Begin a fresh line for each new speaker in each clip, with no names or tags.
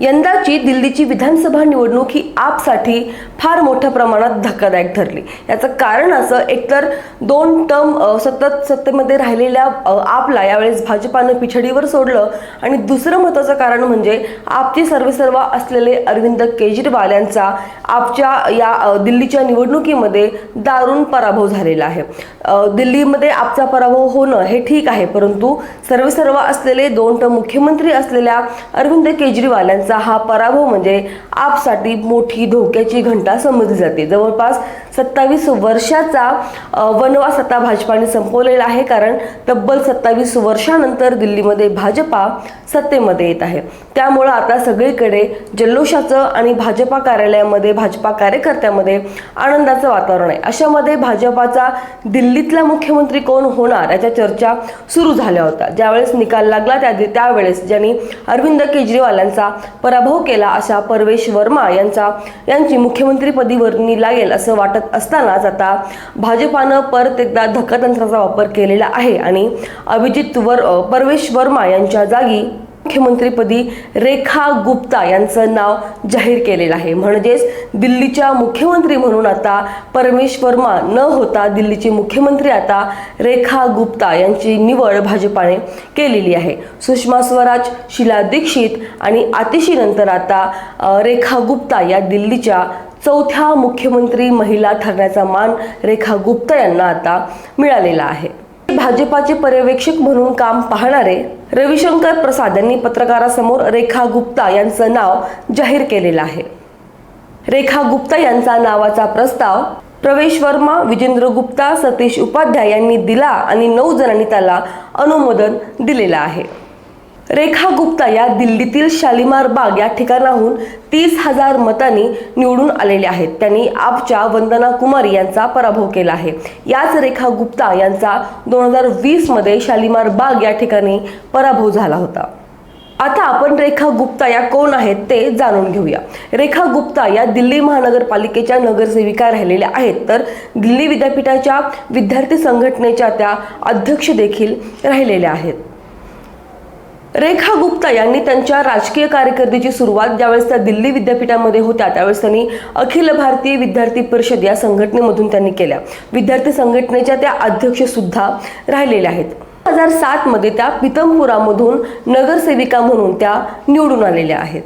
यंदाची दिल्लीची विधानसभा निवडणूक ही आपसाठी फार मोठ्या प्रमाणात धक्कादायक ठरली. याचं कारण असं एकतर दोन टर्म सतत सत्तेमध्ये राहिलेल्या आपला यावेळेस भाजपानं पिछडीवर सोडलं आणि दुसरं महत्त्वाचं कारण म्हणजे आपचे सर्वेसर्वा असलेले अरविंद केजरीवाल यांचा आपच्या या दिल्लीच्या निवडणुकीमध्ये दारुण पराभव झालेला आहे. दिल्लीमध्ये आपचा पराभव होणं हे ठीक आहे परंतु सर्वेसर्वा असलेले दोन टर्म मुख्यमंत्री असलेल्या अरविंद केजरीवाल यांचा हा पराभव म्हणजे आपसाठी मोठी धोक्याची घंटा समजली जाते. जवळपास सत्तावीस वर्षाचा वनवास आता भाजपाने संपवलेला आहे कारण तब्बल सत्तावीस वर्षानंतर दिल्लीमध्ये भाजपा सत्तेमध्ये येत आहे. त्यामुळं आता सगळीकडे जल्लोषाचं आणि भाजपा कार्यालयामध्ये भाजपा कार्यकर्त्यामध्ये आनंदाचं वातावरण आहे. अशामध्ये भाजपाचा दिल्लीतला मुख्यमंत्री कोण होणार याच्या चर्चा सुरू झाल्या होत्या. ज्यावेळेस निकाल लागला त्या त्यावेळेस ज्यांनी अरविंद केजरीवाल यांचा पराभव केला अशा परवेश वर्मा यांचा यांची मुख्यमंत्रीपदी वर्णी लागेल असं वाटत असतानाच आता भाजपानं परत एकदा धक्कातंत्राचा वापर केलेला आहे. आणि अभिजित वर परवेश वर्मा यांच्या जागी मुख्यमंत्रीपदी रेखा गुप्ता यांचं नाव जाहीर केलेलं आहे. म्हणजेच दिल्लीच्या मुख्यमंत्री म्हणून आता परमेश वर्मा न होता दिल्लीचे मुख्यमंत्री आता रेखा गुप्ता यांची निवड भाजपाने केलेली आहे. सुषमा स्वराज शिला दीक्षित आणि आतिशीनंतर आता रेखा गुप्ता या दिल्लीच्या चौथ्या मुख्यमंत्री महिला ठरण्याचा मान रेखा गुप्ता यांना आता मिळालेला आहे. भाजपाचे पर्यवेक्षक म्हणून काम पाहणारे रविशंकर प्रसाद यांनी पत्रकारासमोर रेखा गुप्ता यांचं नाव जाहीर केलेलं आहे. रेखा गुप्ता यांचा नावाचा प्रस्ताव प्रवेश वर्मा विजेंद्र गुप्ता सतीश उपाध्याय यांनी दिला आणि नऊ जणांनी त्याला अनुमोदन दिलेलं आहे. रेखा गुप्ता या दिल्लीतील शालिमार बाग या ठिकाणाहून तीस हजार मतांनी निवडून आलेले आहेत. त्यांनी आपच्या वंदना कुमारी यांचा पराभव केला आहे. याच रेखा गुप्ता यांचा दोन हजार वीसमध्ये शालिमार बाग या ठिकाणी पराभव झाला होता. आता आपण रेखा गुप्ता या कोण आहेत ते जाणून घेऊया. रेखा गुप्ता या दिल्ली महानगरपालिकेच्या नगरसेविका राहिलेल्या आहेत. तर दिल्ली विद्यापीठाच्या विद्यार्थी संघटनेच्या त्या अध्यक्ष देखील राहिलेल्या आहेत. रेखा गुप्ता यांनी त्यांच्या राजकीय कारकिर्दीची सुरुवात ज्यावेळेस त्या दिल्ली विद्यापीठामध्ये होत्या त्यावेळेस त्यांनी अखिल भारतीय विद्यार्थी परिषद या संघटनेमधून त्यांनी केल्या. विद्यार्थी संघटनेच्या त्या अध्यक्ष सुद्धा राहिलेल्या आहेत. दोन हजार सात मध्ये त्या पितमपुरामधून नगरसेविका म्हणून त्या निवडून आलेल्या आहेत.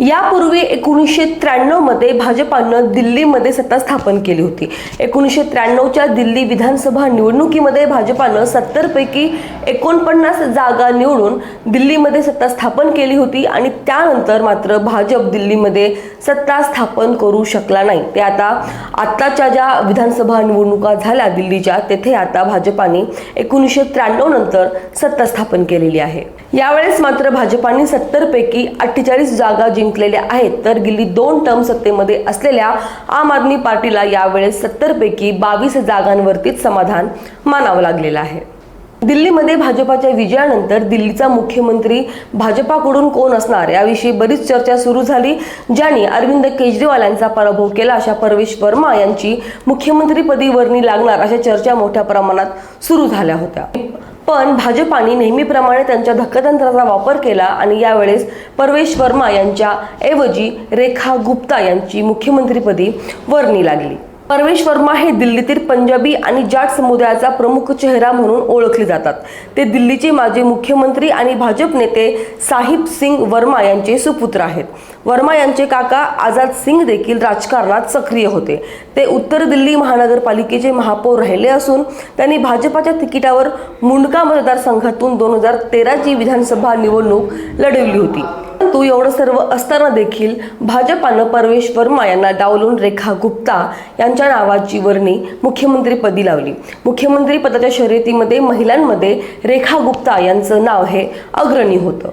यापूर्वी एकोणीसशे त्र्याण्णवमध्ये भाजपानं दिल्लीमध्ये सत्ता स्थापन केली होती. एकोणीसशे त्र्याण्णवच्या दिल्ली विधानसभा निवडणुकीमध्ये भाजपानं सत्तरपैकी एकोणपन्नास जागा निवडून दिल्लीमध्ये सत्ता स्थापन केली होती आणि त्यानंतर मात्र भाजप दिल्लीमध्ये सत्ता स्थापन करू शकला नाही. ते आता आत्ताच्या ज्या विधानसभा निवडणुका झाल्या दिल्लीच्या तेथे आता भाजपाने एकोणीसशे त्र्याण्णव नंतर सत्ता स्थापन केलेली आहे. यावेळेस मात्र भाजपाने सत्तरपैकी अठ्ठेचाळीस जागा जिंकलेले आहेत. तर गेली दोन टर्म सत्तेमध्ये असलेल्या आम आदमी पार्टीला यावेळेस सत्तर पैकी बावीस जागांवरतीच समाधान मानावं लागलेलं आहे. दिल्लीमध्ये भाजपाच्या विजयानंतर दिल्लीचा मुख्यमंत्री भाजपाकडून कोण असणार? याविषयी बरीच चर्चा सुरू झाली ज्यांनी अरविंद केजरीवाल यांचा पराभव केला. अशा परवेश वर्मा यांची मुख्यमंत्रीपदी वर्णी लागणार अशा चर्चा मोठ्या प्रमाणात सुरू झाल्या होत्या. पण भाजपाने नेहमीप्रमाणे त्यांच्या धक्कतंत्राचा वापर केला आणि यावेळेस परवेश वर्मा यांच्या ऐवजी रेखा गुप्ता यांची मुख्यमंत्रीपदी वर्णी लागली. परवेश वर्मा हे दिल्लीतील पंजाबी आणि जाट समुदायाचा प्रमुख चेहरा म्हणून ओळखले जातात. ते दिल्लीचे माजी मुख्यमंत्री आणि भाजप नेते साहिब सिंग वर्मा यांचे सुपुत्र आहेत. वर्मा यांचे काका आझाद सिंग देखील राजकारणात सक्रिय होते. ते उत्तर दिल्ली महानगरपालिकेचे महापौर राहिले असून त्यांनी भाजपाच्या तिकिटावर मुंडका मतदारसंघातून दोन हजार तेराची विधानसभा निवडणूक लढवली होती. परंतु एवढं सर्व असताना देखील भाजपानं परवेश वर्मा यांना डावलून रेखा गुप्ता यांच्या नावाची वर्णी मुख्यमंत्रीपदी लावली. मुख्यमंत्री पदाच्या शर्यतीमध्ये महिलांमध्ये रेखा गुप्ता यांचं नाव हे अग्रणी होतं.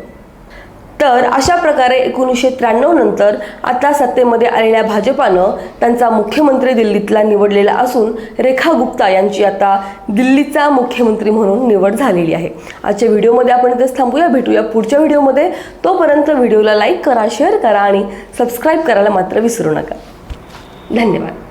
तर अशा प्रकारे एकोणीसशे त्र्याण्णव नंतर आता सत्तेमध्ये आलेल्या भाजपानं त्यांचा मुख्यमंत्री दिल्लीतला निवडलेला असून रेखा गुप्ता यांची आता दिल्लीचा मुख्यमंत्री म्हणून निवड झालेली आहे. आजच्या व्हिडिओमध्ये आपण इथेच थांबूया. भेटूया पुढच्या व्हिडिओमध्ये. तोपर्यंत व्हिडिओला लाईक करा शेअर करा आणि सबस्क्राईब करायला मात्र विसरू नका. धन्यवाद.